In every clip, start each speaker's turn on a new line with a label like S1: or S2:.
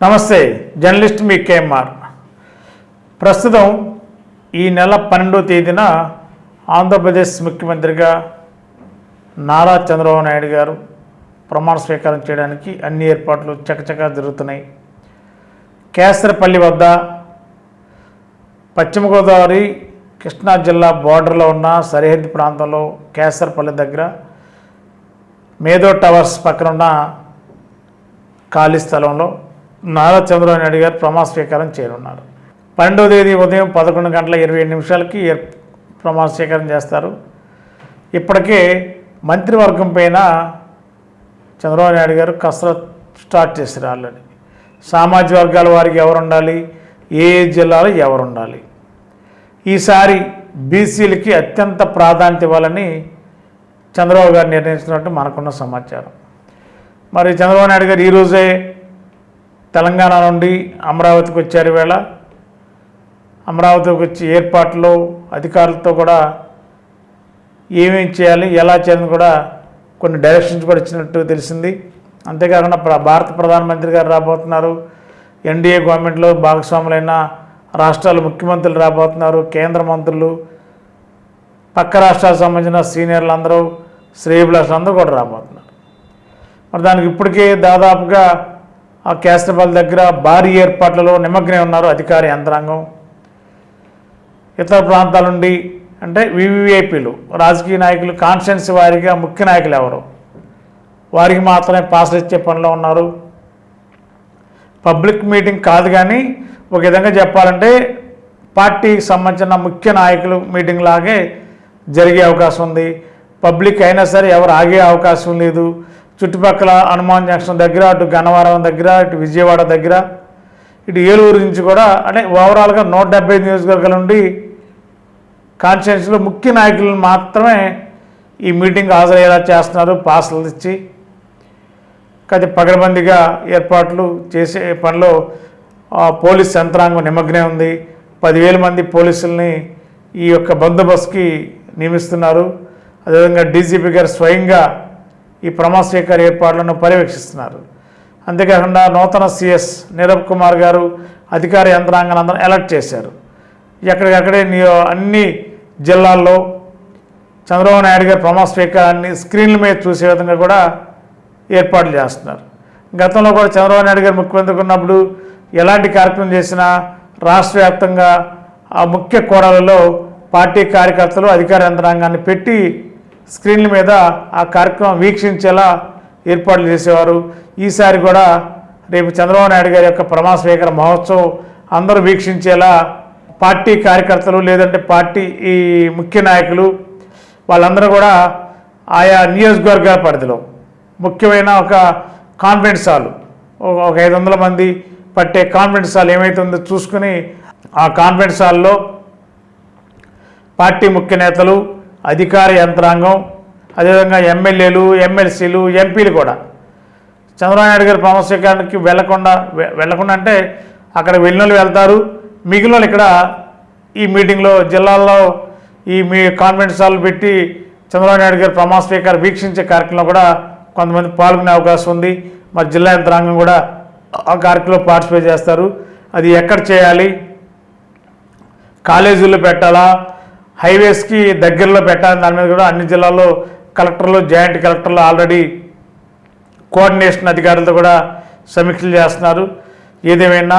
S1: నమస్తే జర్నలిస్ట్ మీ కేఎంఆర్. ప్రస్తుతం ఈ నెల పన్నెండో తేదీన ఆంధ్రప్రదేశ్ ముఖ్యమంత్రిగా నారా చంద్రబాబు నాయుడు గారు ప్రమాణ స్వీకారం చేయడానికి అన్ని ఏర్పాట్లు చకచకా జరుగుతున్నాయి. కేసరపల్లి వద్ద పశ్చిమ గోదావరి కృష్ణా జిల్లా బోర్డర్లో ఉన్న సరిహద్దు ప్రాంతంలో కేసరపల్లి దగ్గర మేధో టవర్స్ పక్కన ఉన్న ఖాళీ స్థలంలో నారా చంద్రబాబు నాయుడు గారు ప్రమాణ స్వీకారం చేయనున్నారు. పన్నెండవ తేదీ ఉదయం పదకొండు గంటల ఇరవై ఏడు నిమిషాలకి ఏర్- ప్రమాణ స్వీకారం చేస్తారు. ఇప్పటికే మంత్రివర్గం పైన చంద్రబాబు నాయుడు గారు కసరత్ స్టార్ట్ చేశారు ఆల్రెడీ. సామాజిక వర్గాల వారికి ఎవరు ఉండాలి ఏ ఏ జిల్లాలో ఎవరు ఉండాలి ఈసారి బీసీలకి అత్యంత ప్రాధాన్యత ఇవ్వాలని చంద్రబాబు గారు నిర్ణయించినట్టు మనకున్న సమాచారం. మరి చంద్రబాబు నాయుడు గారు ఈరోజే తెలంగాణ నుండి అమరావతికి వచ్చారు వేళ అమరావతికి వచ్చి ఏర్పాట్లు అధికారులతో కూడా ఏమేమి చేయాలి ఎలా చేయాలని కూడా కొన్ని డైరెక్షన్స్ కూడా ఇచ్చినట్టు తెలిసింది. అంతేకాకుండా భారత ప్రధానమంత్రి గారు రాబోతున్నారు. ఎన్డీఏ గవర్నమెంట్లో భాగస్వాములైన రాష్ట్రాల ముఖ్యమంత్రులు రాబోతున్నారు కేంద్ర మంత్రులు పక్క రాష్ట్రాలకు సంబంధించిన సీనియర్లు అందరూ శ్రేయభిలాషులు అందరూ కూడా రాబోతున్నారు. మరి దానికి ఇప్పటికే దాదాపుగా ఆ కేసరపల్లి దగ్గర భారీ ఏర్పాట్లలో నిమగ్నమై ఉన్నారు అధికార యంత్రాంగం. ఇతర ప్రాంతాల నుండి అంటే వివిఐపీలు రాజకీయ నాయకులు కాన్స్టిట్యున్సీ వారిగా ముఖ్య నాయకులు ఎవరు? వారికి మాత్రమే పాసులు ఇచ్చే పనిలో ఉన్నారు. పబ్లిక్ మీటింగ్ కాదు కానీ ఒక విధంగా చెప్పాలంటే పార్టీకి సంబంధించిన ముఖ్య నాయకులు మీటింగ్ లాగే జరిగే అవకాశం ఉంది. పబ్లిక్ అయినా సరే ఎవరు ఆగే అవకాశం లేదు. చుట్టుపక్కల హనుమాన్ జంక్షన్ దగ్గర అటు గన్నవరం దగ్గర ఇటు విజయవాడ దగ్గర ఇటు ఏలూరు నుంచి కూడా అంటే ఓవరాల్గా నూట డెబ్బై నియోజకవర్గాల నుండి కాన్స్టిట్యున్సీలో ముఖ్య నాయకులను మాత్రమే ఈ మీటింగ్ హాజరయ్యేలా చేస్తున్నారు పాసులు ఇచ్చి. కాదు పగడబందిగా ఏర్పాట్లు చేసే పనిలో పోలీస్ యంత్రాంగం నిమగ్నే ఉంది. పదివేల మంది పోలీసుల్ని ఈ యొక్క బందోబస్తుకి నియమిస్తున్నారు. అదేవిధంగా డీజీపీ గారు స్వయంగా ఈ ప్రమాస్వీకార ఏర్పాట్లను పర్యవేక్షిస్తున్నారు. అంతేకాకుండా నూతన సిఎస్ నీరబ్ కుమార్ గారు అధికార యంత్రాంగాన్ని అందరం అలర్ట్ చేశారు. ఎక్కడికక్కడే నియో- అన్ని జిల్లాల్లో చంద్రబాబు నాయుడు గారి ప్రమాణ స్క్రీన్ల మీద చూసే విధంగా కూడా ఏర్పాట్లు చేస్తున్నారు. గతంలో కూడా చంద్రబాబు నాయుడు గారు ముఖ్యమంత్రి ఉన్నప్పుడు ఎలాంటి కార్యక్రమం చేసినా రాష్ట్ర వ్యాప్తంగా ఆ ముఖ్య కోడలలో పార్టీ కార్యకర్తలు అధికార యంత్రాంగాన్ని పెట్టి స్క్రీన్ల మీద ఆ కార్యక్రమం వీక్షించేలా ఏర్పాట్లు చేసేవారు. ఈసారి కూడా రేపు చంద్రబాబు నాయుడు గారి యొక్క ప్రమాణ స్వీకార మహోత్సవం అందరూ వీక్షించేలా పార్టీ కార్యకర్తలు లేదంటే పార్టీ ఈ ముఖ్య నాయకులు వాళ్ళందరూ కూడా ఆయా నియోజకవర్గాల పరిధిలో ముఖ్యమైన ఒక కాన్ఫరెన్స్ హాల్ ఒక- ఐదు వందల మంది పట్టే కాన్ఫరెన్స్ హాల్ ఏమైతే ఉందో చూసుకుని ఆ కాన్ఫరెన్స్ హాల్లో పార్టీ ముఖ్య నేతలు అధికార యంత్రాంగం అదేవిధంగా ఎమ్మెల్యేలు ఎమ్మెల్సీలు ఎంపీలు కూడా. చంద్రబాబు నాయుడు గారి ప్రమాణ వెళ్ళకుండా వె- వెళ్ళకుండా అంటే అక్కడ వెళ్ళిన వాళ్ళు వెళ్తారు. మిగిలిన వాళ్ళు ఇక్కడ ఈ మీటింగ్లో జిల్లాల్లో ఈ మీ కాన్ఫరెన్స్ హాల్ పెట్టి చంద్రబాబు నాయుడు గారి ప్రమాణ స్వీకారం వీక్షించే కార్యక్రమంలో కూడా కొంతమంది పాల్గొనే అవకాశం ఉంది. మరి జిల్లా యంత్రాంగం కూడా ఆ కార్యక్రమంలో పార్టిసిపేట్ చేస్తారు. అది ఎక్కడ చేయాలి? కాలేజీల్లో పెట్టాలా? హైవేస్కి దగ్గరలో పెట్టాలి దాని మీద కూడా అన్ని జిల్లాల్లో కలెక్టర్లు జాయింట్ కలెక్టర్లు ఆల్రెడీ కోఆర్డినేషన్ అధికారులతో కూడా సమీక్షలు చేస్తున్నారు. ఏదేమైనా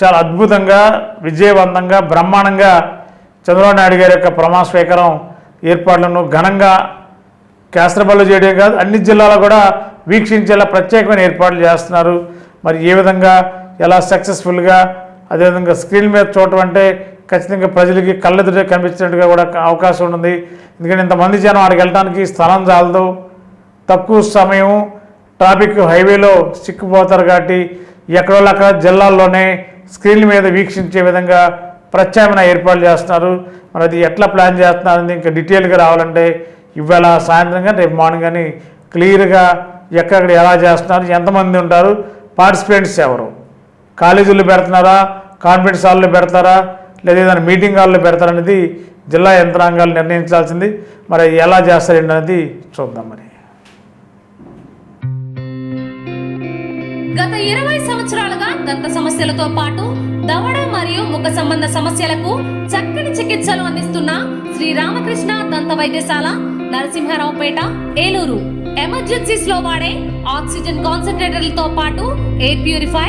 S1: చాలా అద్భుతంగా విజయవంతంగా బ్రహ్మాండంగా చంద్రబాబు నాయుడు గారి యొక్క ప్రమాణ స్వీకారం ఏర్పాట్లను ఘనంగా కేసరబల్లు చేయడం కాదు అన్ని జిల్లాలో కూడా వీక్షించేలా ప్రత్యేకమైన ఏర్పాట్లు చేస్తున్నారు. మరి ఏ విధంగా ఎలా సక్సెస్ఫుల్గా అదేవిధంగా స్క్రీన్ మీద చూడటం అంటే ఖచ్చితంగా ప్రజలకి కళ్ళెదుట కనిపించినట్టుగా కూడా అవకాశం ఉంటుంది. ఎందుకంటే ఇంతమంది జనం ఆడికి వెళ్ళడానికి స్థలం చాలదు. తక్కువ సమయం ట్రాఫిక్ హైవేలో చిక్కుపోతారు కాబట్టి ఎక్కడో అక్కడ జిల్లాల్లోనే స్క్రీన్ల మీద వీక్షించే విధంగా ప్రత్యామ్నాయ ఏర్పాట్లు చేస్తున్నారు. మరి అది ఎట్లా ప్లాన్ చేస్తున్నారు ఇంకా డీటెయిల్గా రావాలంటే ఇవాళ సాయంత్రం కానీ రేపు మార్నింగ్ కానీ క్లియర్గా ఎక్కడెక్కడ ఎలా చేస్తున్నారు ఎంతమంది ఉంటారు పార్టిసిపెంట్స్ ఎవరు? కాలేజీల్లో పెడుతున్నారా కాన్ఫరెన్స్ హాల్లో పెడతారా లేదా ఏదైనా మీటింగ్ హాల్లో పెడతారనేది జిల్లా యంత్రాంగాలు నిర్ణయించాల్సింది. మరి ఎలా చేస్తారండి అనేది చూద్దాం మరి.
S2: గత ఇరవై సంవత్సరాలుగా దంత సమస్యలతో పాటు దవడ మరియు ముఖ సంబంధ సమస్యలకు చక్కని చికిత్సలు అందిస్తున్న శ్రీ రామకృష్ణ దంత వైద్యశాల నరసింహారావుపేట ఏలూరు. ఎమర్జెన్సీస్లో వాడే ఆక్సిజన్ కాన్సన్ట్రేటర్లతో పాటు air purify